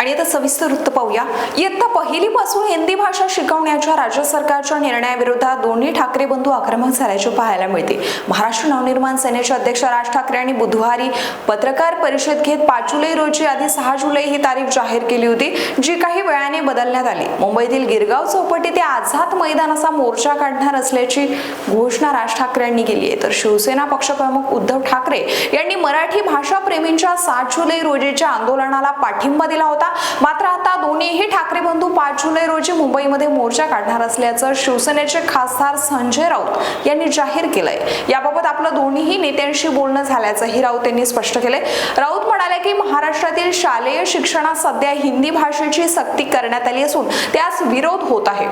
आणि आता सविस्तर वृत्त पाहूया. इयत्ता पहिलीपासून हिंदी भाषा शिकवण्याच्या राज्य सरकारच्या निर्णयाविरोधात दोन्ही ठाकरे बंधू आक्रमक झाल्याचे पाहायला मिळते. महाराष्ट्र नवनिर्माण सेनेचे अध्यक्ष राज ठाकरे यांनी बुधवारी पत्रकार परिषद घेत पाच जुलै रोजी आधी सहा जुलै ही तारीख जाहीर केली होती जी काही वेळाने बदलण्यात आली. मुंबईतील गिरगाव चौपटी ते आझाद मैदान असा मोर्चा काढणार असल्याची घोषणा राज ठाकरे यांनी केली आहे. तर शिवसेना पक्षप्रमुख उद्धव ठाकरे यांनी मराठी भाषा प्रेमींच्या सात जुलै रोजीच्या आंदोलनाला पाठिंबा दिला होता. मात्र आता दोन्हीही ठाकरे बंधू पाच जुलै रोजी मुंबईमध्ये मोर्चा काढणार असल्याचं शिवसेनेचे खासदार संजय राऊत यांनी जाहीर केलंय. याबाबत आपलं दोन्हीही नेत्यांशी बोलणं झाल्याचंही राऊत यांनी स्पष्ट केलंय. राऊत म्हणाले की महाराष्ट्रातील शालेय शिक्षणात सध्या हिंदी भाषेची सक्ती करण्यात आली असून त्यास विरोध होत आहे.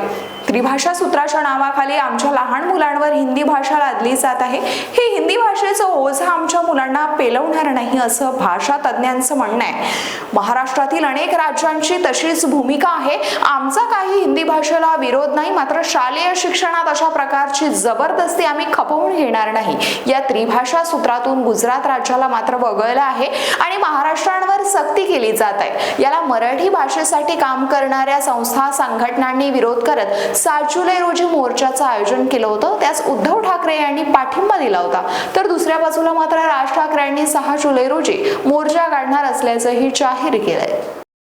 त्रिभाषा सूत्राच्या नावाखाली आमच्या लहान मुलांवर हिंदी भाषा लादली जात आहे. हे हिंदी भाषेचं ओझं आमच्या मुलांना पेलवणार नाही असं भाषा तज्ज्ञांचं म्हणणं आहे. महाराष्ट्रातील अनेक राज्यांची तशीच भूमिका आहे. आमचा काही हिंदी भाषेला विरोध नाही मात्र शालेय शिक्षणात अशा प्रकारची जबरदस्ती आम्ही खपवून घेणार नाही. या त्रिभाषा सूत्रातून गुजरात राज्याला मात्र वगळलं आहे आणि महाराष्ट्रांवर सक्ती केली जात आहे. याला मराठी भाषेसाठी काम करणाऱ्या संस्था संघटनांनी विरोध करत सात जुलै रोजी मोर्चाचं आयोजन केलं होतं. त्यास उद्धव ठाकरे यांनी पाठिंबा दिला होता. तर दुसऱ्या बाजूला मात्र राज ठाकरे यांनी सहा जुलै रोजी मोर्चा काढणार असल्याचंही जाहीर केलंय.